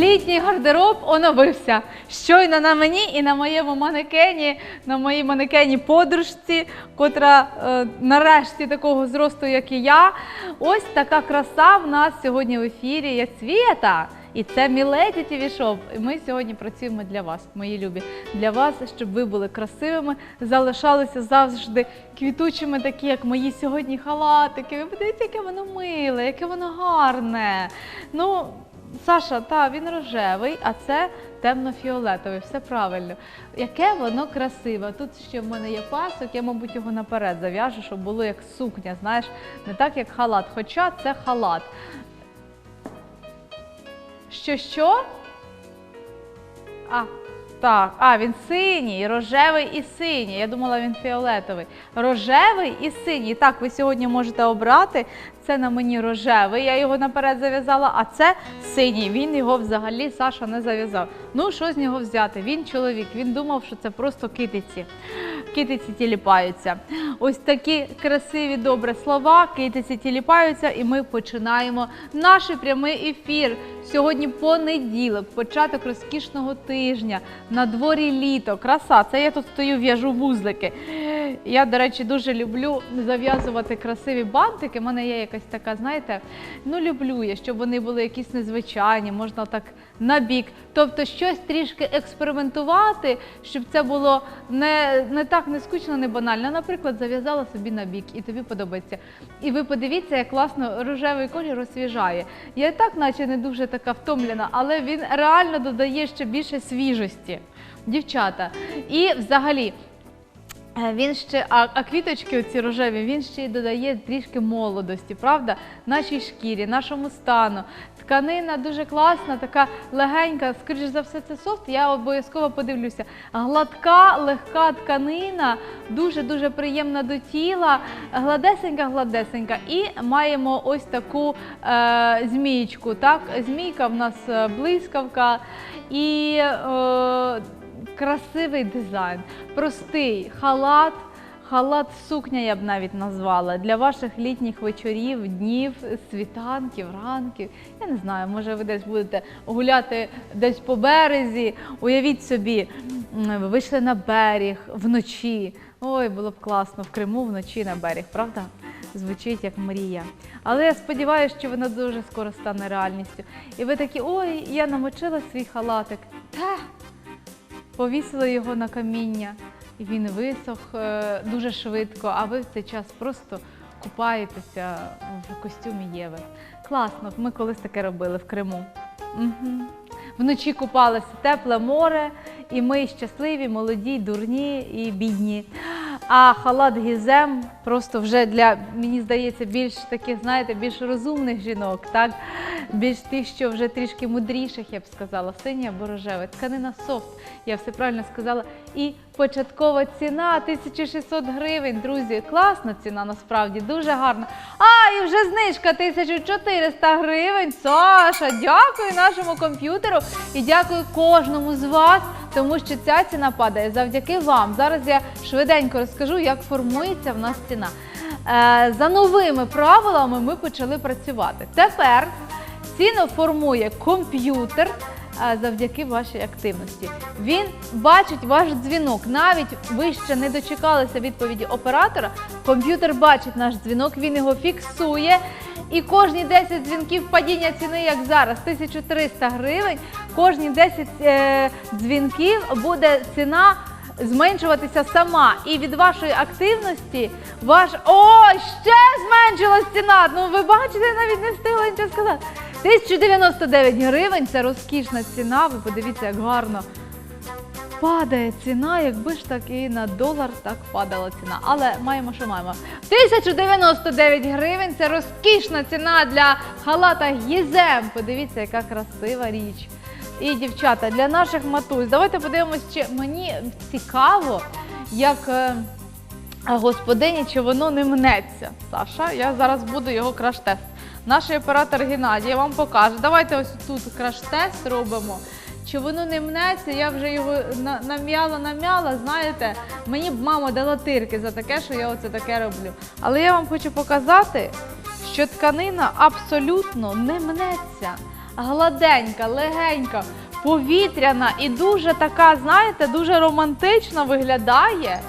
літній гардероб оновився. Щойно на мені і на моєму манекені, на моїй манекені подружці, котра е, нарешті такого зросту, як і я. Ось така краса в нас сьогодні в ефірі є Свєта. І це Міледі. І ми сьогодні працюємо для вас, мої любі, для вас, щоб ви були красивими, залишалися завжди квітучими, такі, як мої сьогодні халатики. Ви подивіться, яке воно миле, яке воно гарне. Ну, Саша, та він рожевий, а це темно-фіолетовий, все правильно. Яке воно красиве. Тут ще в мене є пасок, я, мабуть, його наперед зав'яжу, щоб було як сукня, знаєш, не так, як халат. Хоча це халат. Що що? А, так, а, він синій, рожевий і синій. Я думала, він фіолетовий. Рожевий і синій. Так, ви сьогодні можете обрати. Це на мені рожевий, я його наперед зав'язала, а це синій. Він його взагалі Саша не зав'язав. Ну, що з нього взяти? Він чоловік, він думав, що це просто китиці. Китиці тіліпаються. Ось такі красиві добрі слова. Китиці тіліпаються, і ми починаємо наш прямий ефір. Сьогодні понеділок, початок розкішного тижня. На дворі літо. Краса. Це я тут стою, в'яжу вузлики. Я, до речі, дуже люблю зав'язувати красиві бантики. У мене є якась така, знаєте, ну люблю я, щоб вони були якісь незвичайні, можна так на бік. Тобто щось трішки експериментувати, щоб це було не, не так не скучно, не банально. Наприклад, зав'язала собі на бік, і тобі подобається. І ви подивіться, як класно рожевий колір освіжає. Я і так, наче не дуже така втомлена, але він реально додає ще більше свіжості. Дівчата. І взагалі. Е, Він ще, а, а квіточки оці рожеві, він ще й додає трішки молодості, правда? Нашій шкірі, нашому стану. Тканина дуже класна, така легенька, скоріш за все, це софт. Я обов'язково подивлюся. Гладка, легка тканина, дуже-дуже приємна до тіла, гладесенька, гладесенька. І маємо ось таку е, змієчку. Так? Змійка в нас е, блискавка. І е, красивий дизайн, простий халат. Халат сукня я б навіть назвала для ваших літніх вечорів, днів, світанків, ранків. Я не знаю, може ви десь будете гуляти десь по березі. Уявіть собі, ви вийшли на берег вночі. Ой, було б класно в Криму вночі на берег, правда? Звучить як мрія. Але я сподіваюся, що вона дуже скоро стане реальністю. І ви такі, ой, я намочила свій халатик. Та, повісили його на каміння, і він висох е, дуже швидко, а ви в цей час просто купаєтеся в костюмі Єви. Класно, ми колись таке робили в Криму. Угу. Вночі купалося тепле море, і ми щасливі, молоді, дурні і бідні. А халат гізем просто вже для, мені здається, більш таких, знаєте, більш розумних жінок, так? більш тих, що вже трішки мудріших, я б сказала, синя або рожевий. Тканина софт, я все правильно сказала. І початкова ціна 1600 гривень. Друзі, класна ціна насправді, дуже гарна. А, і вже знижка 1400 гривень. Саша, дякую нашому комп'ютеру і дякую кожному з вас, тому що ця ціна падає завдяки вам. Зараз я швиденько розкажу, як формується в нас ціна. Е, за новими правилами ми почали працювати. Тепер ціну формує комп'ютер завдяки вашій активності. Він бачить ваш дзвінок. Навіть ви ще не дочекалися відповіді оператора. Комп'ютер бачить наш дзвінок, він його фіксує. І кожні 10 дзвінків падіння ціни, як зараз, 1300 гривень. Кожні 10 е, дзвінків буде ціна зменшуватися сама. І від вашої активності ваш. О, ще зменшилась ціна! Ну ви бачите, навіть не встигла нічого сказати. 1099 гривень це розкішна ціна. Ви подивіться, як гарно падає ціна, якби ж так і на долар так падала ціна. Але маємо, що маємо. 1099 гривень це розкішна ціна для халата Гізем. Подивіться, яка красива річ. І дівчата, для наших матусь, давайте подивимось, чи мені цікаво, як е, господині, чи воно не мнеться. Саша, я зараз буду його краш-тест. Наш оператор Геннадій вам покаже. Давайте ось тут краш-тест робимо. Чи воно не мнеться, я вже його на- нам'яла, нам'яла, знаєте, мені б мама дала тирки за таке, що я оце таке роблю. Але я вам хочу показати, що тканина абсолютно не мнеться. гладенька, легенька, повітряна і дуже така, знаєте, дуже романтично виглядає.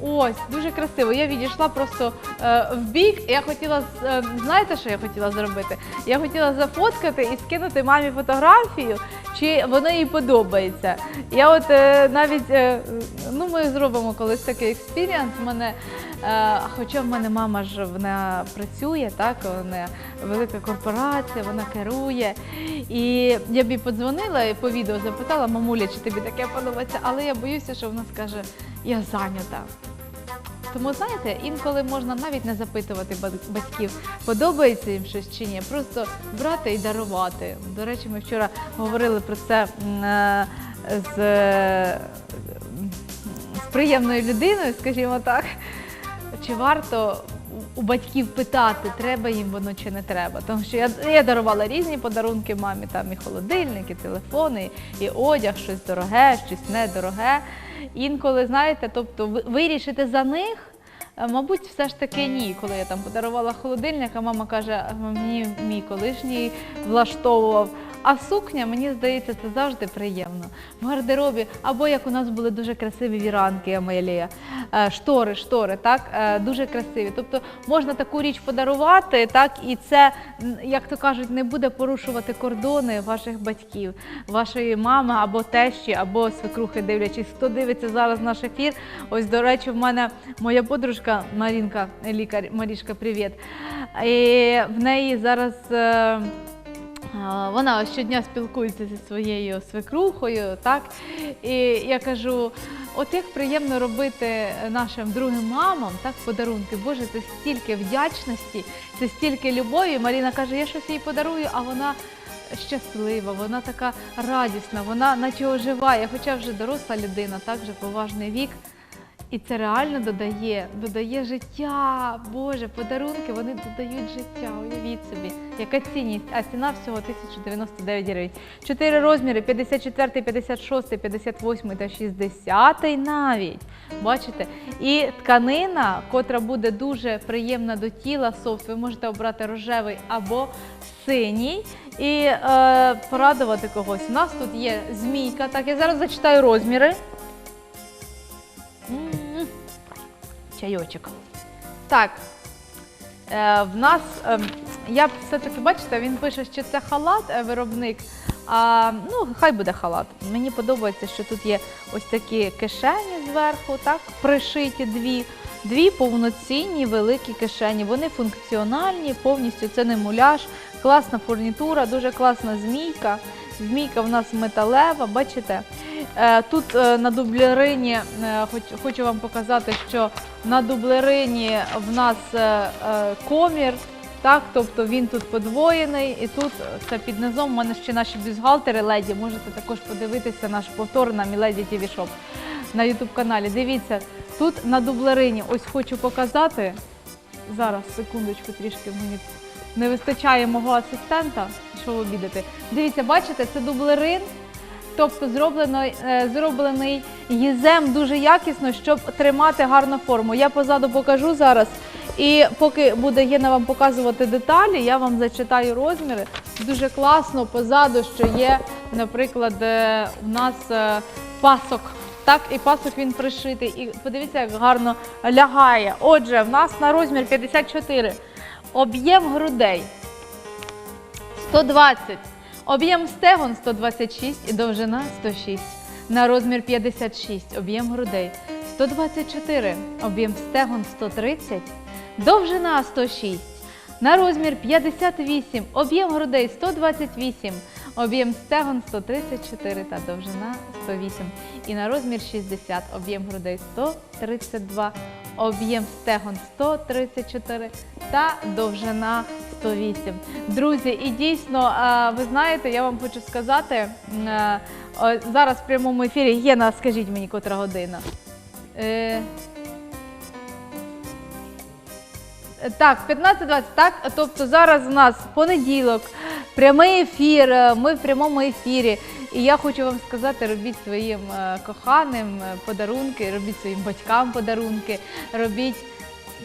Ось, дуже красиво. Я відійшла просто е, в бік. Я хотіла, е, знаєте, що я хотіла зробити? Я хотіла зафоткати і скинути мамі фотографію, чи воно їй подобається. Я от е, навіть, е, ну ми зробимо колись такий експіріанс. Мене, е, хоча в мене мама ж вона працює, так, вона велика корпорація, вона керує. І я б їй подзвонила і по відео запитала, мамуля, чи тобі таке подобається, але я боюся, що вона скаже, я зайнята. Тому знаєте, інколи можна навіть не запитувати ба- батьків, подобається їм щось чи ні, просто брати і дарувати. До речі, ми вчора говорили про це е, з, е, з приємною людиною, скажімо так. Чи варто у- батьків питати, треба їм воно чи не треба? Тому що я, я дарувала різні подарунки мамі, там і холодильники, телефони, і одяг, щось дороге, щось недороге. Інколи, знаєте, тобто вирішити за них. е, Мабуть, все ж таки ні. Коли я там подарувала холодильник, а мама каже, «А мені мій колишній влаштовував. А сукня, мені здається, це завжди приємно. В гардеробі, або як у нас були дуже красиві віранки, Амелія, е, штори, штори, так, е, дуже красиві. Тобто можна таку річ подарувати, так, і це, як то кажуть, не буде порушувати кордони ваших батьків, вашої мами або тещі, або свекрухи, дивлячись, хто дивиться зараз наш ефір. Ось, до речі, в мене моя подружка Марінка, лікар, Марішка, привіт. І в неї зараз. Вона щодня спілкується зі своєю свекрухою, так? І я кажу: от як приємно робити нашим другим мамам так, подарунки. Боже, це стільки вдячності, це стільки любові. Маріна каже, я щось їй подарую, а вона щаслива, вона така радісна, вона наче оживає, хоча вже доросла людина, так вже поважний вік. І це реально додає, додає життя. Боже, подарунки вони додають життя. Уявіть собі, яка цінність, а ціна всього 1099 гривень. Чотири розміри: 54, 56, 58 та 60 навіть. Бачите? І тканина, котра буде дуже приємна до тіла, софт, ви можете обрати рожевий або синій і е, порадувати когось. У нас тут є змійка. Так, я зараз зачитаю розміри. Чайочок. Так. Е, в нас, е, я все-таки, бачите, він пише, що це халат, е, виробник. А, ну, хай буде халат. Мені подобається, що тут є ось такі кишені зверху, так, пришиті дві. Дві повноцінні великі кишені. Вони функціональні, повністю це не муляж, класна фурнітура, дуже класна змійка. Змійка в нас металева, бачите? Е, Тут е, на дублерині, хоч- хочу вам показати, що на дублерині в нас е, е, комір, так, тобто він тут подвоєний, і тут це під низом. У мене ще наші бюстгальтери леді. Можете також подивитися наш повтор на Міледі Shop на YouTube каналі. Дивіться, тут на дублерині, ось хочу показати. Зараз, секундочку, трішки мені не вистачає мого асистента, що обідати. Дивіться, бачите, це дублерин. Тобто е, зроблений їзем дуже якісно, щоб тримати гарну форму. Я позаду покажу зараз. І поки буде Єна вам показувати деталі, я вам зачитаю розміри. Дуже класно позаду, що є, наприклад, е, у нас е, пасок. Так, і пасок він пришитий. І подивіться, як гарно лягає. Отже, в нас на розмір 54. Об'єм грудей 120. Об'єм стегон 126 і довжина 106. На розмір 56. Об'єм грудей 124. Об'єм стегон 130. Довжина 106. На розмір 58. Об'єм грудей 128. Об'єм стегон 134 та довжина 108. І на розмір 60. Об'єм грудей 132. Об'єм стегон 134 та довжина 108. Друзі, і дійсно, ви знаєте, я вам хочу сказати, зараз в прямому ефірі Єна, скажіть мені, котра година. Е, Так, 15-20, так? Тобто зараз у нас понеділок, прямий ефір, е, ми в прямому ефірі. І я хочу вам сказати, робіть своїм е, коханим е, подарунки, робіть своїм батькам подарунки, робіть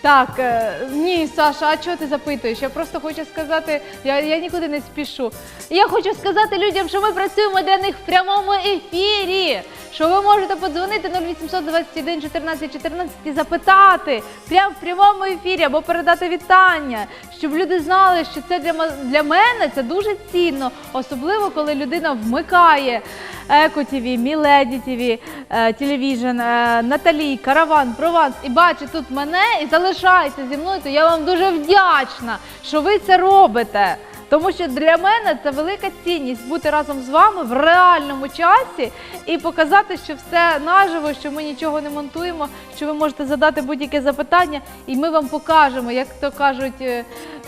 Так, е, ні, Саша, а чого ти запитуєш? Я просто хочу сказати, я, я нікуди не спішу. Я хочу сказати людям, що ми працюємо для них в прямому ефірі. Що ви можете подзвонити 0800 21 14 14 і запитати прямо в прямому ефірі або передати вітання, щоб люди знали, що це для, ма- для мене це дуже цінно, особливо коли людина вмикає Еко ТВ, Міледі ТВ, е, Телевіжн, е, Наталі, Караван, Прованс і бачить тут мене і залишається зі мною, то я вам дуже вдячна, що ви це робите. Тому що для мене це велика цінність бути разом з вами в реальному часі і показати, що все наживо, що ми нічого не монтуємо, що ви можете задати будь-яке запитання, і ми вам покажемо, як то кажуть, е,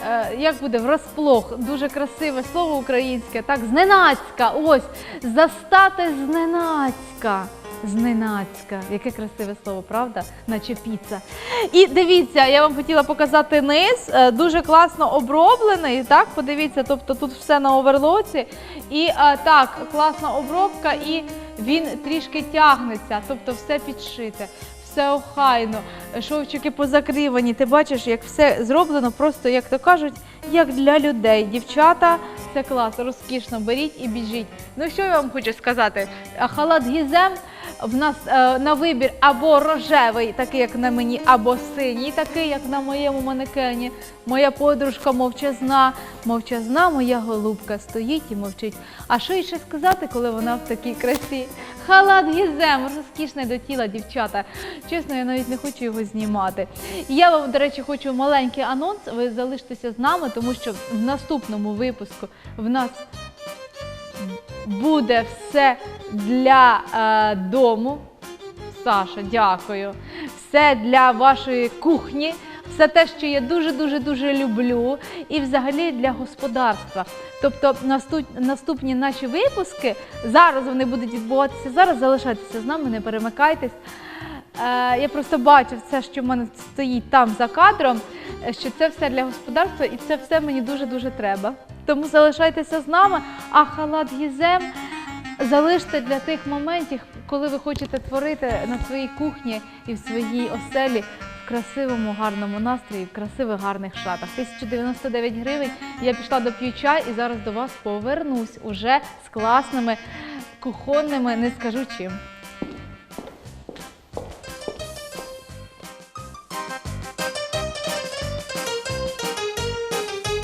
е, як буде врозплох, дуже красиве слово українське, так, зненацька, ось, застати зненацька. Зненацька, яке красиве слово, правда? Наче піца. І дивіться, я вам хотіла показати низ, е, дуже класно оброблений. Так, подивіться, тобто тут все на оверлоці. І е, так, класна обробка, і він трішки тягнеться, тобто все підшите. Все охайно, шовчики позакривані. Ти бачиш, як все зроблено, просто як то кажуть, як для людей. Дівчата, це клас, розкішно. Беріть і біжіть. Ну що я вам хочу сказати? Халат гізем в нас е, на вибір або рожевий, такий як на мені, або синій, такий як на моєму манекені. Моя подружка мовчазна, мовчазна моя голубка стоїть і мовчить. А що їй ще сказати, коли вона в такій красі? Халат гізем, розкішний до тіла, дівчата. Чесно, я навіть не хочу його знімати. Я вам, до речі, хочу маленький анонс. Ви залиштеся з нами, тому що в наступному випуску в нас буде все для е, дому. Саша, дякую. Все для вашої кухні, все те, що я дуже дуже дуже люблю, і взагалі для господарства. Тобто наступ, наступні наші випуски зараз вони будуть відбуватися. Зараз залишайтеся з нами, не перемикайтесь. Е, я просто бачу все, що в мене стоїть там за кадром, е, що це все для господарства, і це все мені дуже дуже треба. Тому залишайтеся з нами. А халат гізем залиште для тих моментів, коли ви хочете творити на своїй кухні і в своїй оселі в красивому, гарному настрої, в красивих гарних шатах. 1099 гривень. Я пішла до п'ю чай і зараз до вас повернусь уже з класними кухонними, не скажу чим.